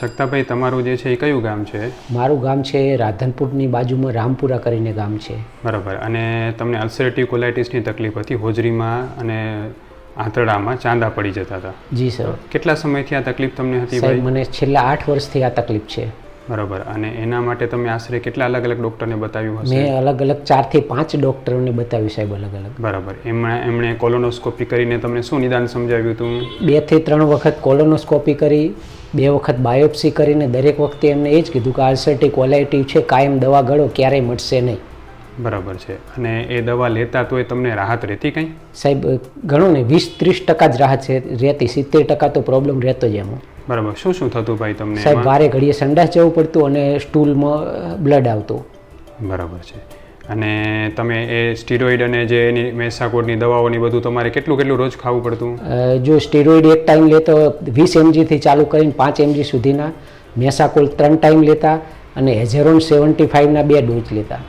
શકતાભાઈ તમારું જે છે એ કયું ગામ છે? મારું ગામ છે રાધનપુરની બાજુમાં રામપુરા કરીને ગામ છે. બરાબર. અને તમને અલ્સરેટિવ કોલાઇટિસની તકલીફ હતી હોજરીમાં અને આંતરડામાં ચાંદા પડી જતા હતા. જી સર. કેટલા સમયથી આ તકલીફ તમને હતી મને છેલ્લા આઠ વર્ષથી આ તકલીફ છે. બરાબર. અને એના માટે તમે આશરે કેટલા અલગ અલગ ડૉક્ટરને બતાવ્યું હશે? મેં અલગ અલગ ચારથી પાંચ ડૉક્ટરોને બતાવ્યું સાહેબ અલગ અલગ બરાબર. એમણે એમણે કોલોનોસ્કોપી કરીને તમને શું નિદાન સમજાવ્યું હતું? બેથી ત્રણ વખત કોલોનોસ્કોપી કરી બે વખત બાયોપ્સી કરીને દરેક વખતે એમને એ જ કીધું કે આલ્સર્ટી કોલાઇટિવ છે કાયમ દવા ગળો ક્યારેય મળશે નહીં. બરાબર છે. અને એ દવા લેતા તો એ તમને રાહત રહેતી કંઈ? સાહેબ ઘણો ને વીસ ત્રીસ ટકા જ રાહત છે રહેતી સિત્તેર ટકા તો પ્રોબ્લેમ રહેતો જ એમાં. બરાબર શું શું થતું ભાઈ તમને સાહેબ? વારે ઘડીએ સંડાસ જવું પડતું અને સ્ટૂલમાં બ્લડ આવતું. બરાબર છે. અને તમે એ સ્ટીરોઇડ અને જે એની મેસાકોડની દવાઓની બધું તમારે કેટલું કેટલું રોજ ખાવું પડતું? જો સ્ટીરોઇડ એક ટાઈમ લેતો વીસ એમજીથી ચાલુ કરીને પાંચ એમજી સુધીના. મેસાકોલ ત્રણ ટાઈમ લેતા અને હેઝેરોન સેવન્ટી ફાઇવના બે ડોઝ લેતા.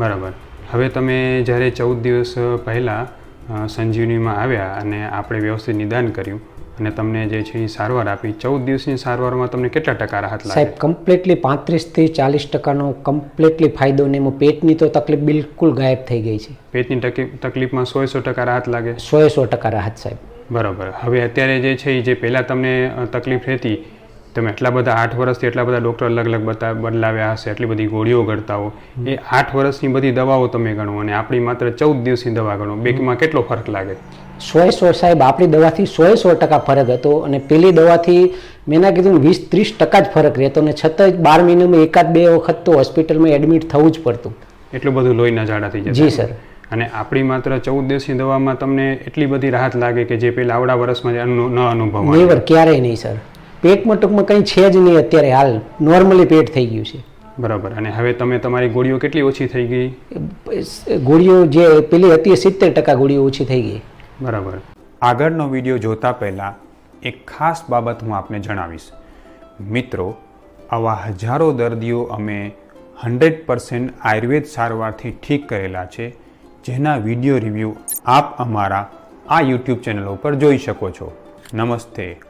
બરાબર. હવે તમે જ્યારે ચૌદ દિવસ પહેલાં સંજીવનીમાં આવ્યા અને આપણે વ્યવસ્થિત નિદાન કર્યું અને તમને જે છે એ સારવાર આપી ચૌદ દિવસની સારવારમાં તમને કેટલા ટકા રાહત લાગે? સાહેબ કમ્પ્લીટલી પાંત્રીસથી ચાલીસ ટકાનો કમ્પ્લીટલી ફાયદો ને એમાં પેટની તો તકલીફ બિલકુલ ગાયબ થઈ ગઈ છે. પેટની તકલીફ તકલીફમાં સો સો ટકા રાહત લાગે? સો સો ટકા રાહત સાહેબ. બરાબર. હવે અત્યારે જે છે એ જે પહેલાં તમને તકલીફ રહેતી તમે એટલા બધા આઠ વર્ષથી એટલા બધા ડૉક્ટર અલગ અલગ બતા બદલાવ્યા હશે એટલી બધી ગોળીઓ ગણતા હો એ આઠ વર્ષની બધી દવાઓ તમે ગણો અને આપણી માત્ર ચૌદ દિવસની દવા ગણો. બેમાં કેટલો ફરક લાગે? સો સો સાહેબ આપણી દવાથી સો સો ટકા ફરક હતો અને પેલી દવાથી મેં ના કીધું વીસ ત્રીસ ટકા જ ફરક રહેતો અને છતાંય બાર મહિનામાં એકાદ બે વખત તો હોસ્પિટલમાં એડમિટ થવું જ પડતું. એટલું બધું લોહીના ઝાડા થઈ જાય જી સર. અને આપણી માત્ર ચૌદ દિવસની દવામાં તમને એટલી બધી રાહત લાગે કે જે પેલા આવડા વર્ષમાં ન અનુભવ ક્યારેય નહીં સર. પેટમાં ટૂંકમાં કંઈ છે જ નહીં અત્યારે હાલ. નોર્મલી પેટ થઈ ગયું છે. બરાબર. અને હવે તમે તમારી ગોળીઓ કેટલી ઓછી થઈ ગઈ? ગોળીઓ જે પેલી હતી સિત્તેર ટકા ગોળીઓ ઓછી થઈ ગઈ. બરાબર. આગળનો વીડિયો જોતા પહેલાં એક ખાસ બાબત હું આપને જણાવીશ. મિત્રો આવા હજારો દર્દીઓ અમે હંડ્રેડ પર્સન્ટ આયુર્વેદ સારવારથી ઠીક કરેલા છે જેના વીડિયો રિવ્યૂ આપ અમારા આ યુટ્યુબ ચેનલ ઉપર જોઈ શકો છો. નમસ્તે.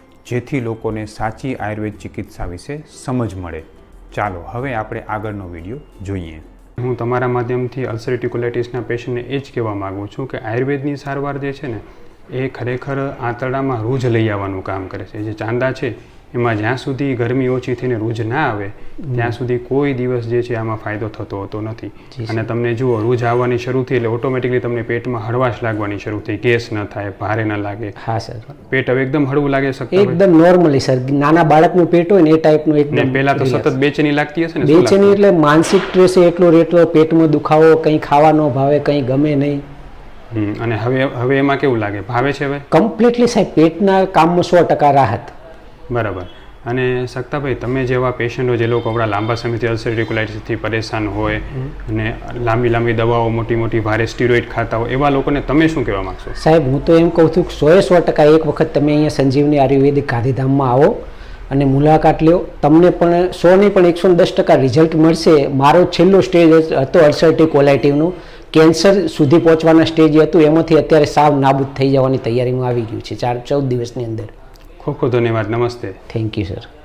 જેથી લોકોને સાચી આયુર્વેદ ચિકિત્સા વિશે સમજ મળે. ચાલો, હવે આપણે આગળનો વીડિયો જોઈએ. હું તમારા માધ્યમથી અલ્સરેટિવ પેશન્ટને એ જ કહેવા માગું છું કે આયુર્વેદની સારવાર જે છે ને, એ ખરેખર આંતરડામાં રૂજ લઈ આવવાનું કામ કરે છે. જે ચાંદા છે એમાં જ્યાં સુધી ગરમી ઓછી થઈને રૂજ ના આવે ત્યાં સુધી કોઈ દિવસ જે છે આમાં ફાયદો થતો હોતો નથી. અને તમને જુઓ રૂજ આવવાની શરૂ થઈ એટલે ઓટોમેટિકલી તમને પેટમાં હળવાશ લાગવાની શરૂ થઈ ગેસ ન થાય ભારે ન લાગે. હા સર. પેટ હવે એકદમ હળવું લાગે શકે એકદમ નોર્મલી સર. નાના બાળકનું પેટ હોય ને એ ટાઈપનું એક એકદમ પહેલા તો સતત બેચેની લાગતી હશે ને બેચેની એટલે માનસિક સ્ટ્રેસ એટલો રેટલો પેટમાં દુખાવો કંઈ ખાવા ન ભાવે કંઈ ગમે નહીં. અને હવે હવે એમાં કેવું લાગે? ભાવે છે હવે? કમ્પ્લીટલી સાહેબ પેટના કામમાં સો ટકા રાહત. બરાબર. અને સક્તાભાઈ તમે જેવા પેશન્ટો જે લોકો આપણા લાંબા સમયથી અલ્સરેટિવ કોલાઇટિસથી પરેશાન હોય અને લાંબી લાંબી દવાઓ મોટી મોટી ભારે સ્ટીરોઇડ ખાતા હોય એવા લોકોને તમે શું કહેવા માંગશો? સાહેબ હું તો એમ કહું છું કે સોએ સો ટકા એક વખત તમે અહીંયા સંજીવની આયુર્વેદિક ગાંધીધામમાં આવો અને મુલાકાત લ્યો. તમને પણ સો નહીં પણ એકસો દસ ટકા રિઝલ્ટ મળશે. મારો છેલ્લો સ્ટેજ હતો અલ્સરેટિવ કોલાઇટિવનું. કેન્સર સુધી પહોંચવાના સ્ટેજ હતું. એમાંથી અત્યારે સાવ નાબૂદ થઈ જવાની તૈયારીમાં આવી ગયું છે. ચાર ચૌદ દિવસની અંદર. ખૂબ ખૂબ ધન્યવાદ. નમસ્તે. Thank you sir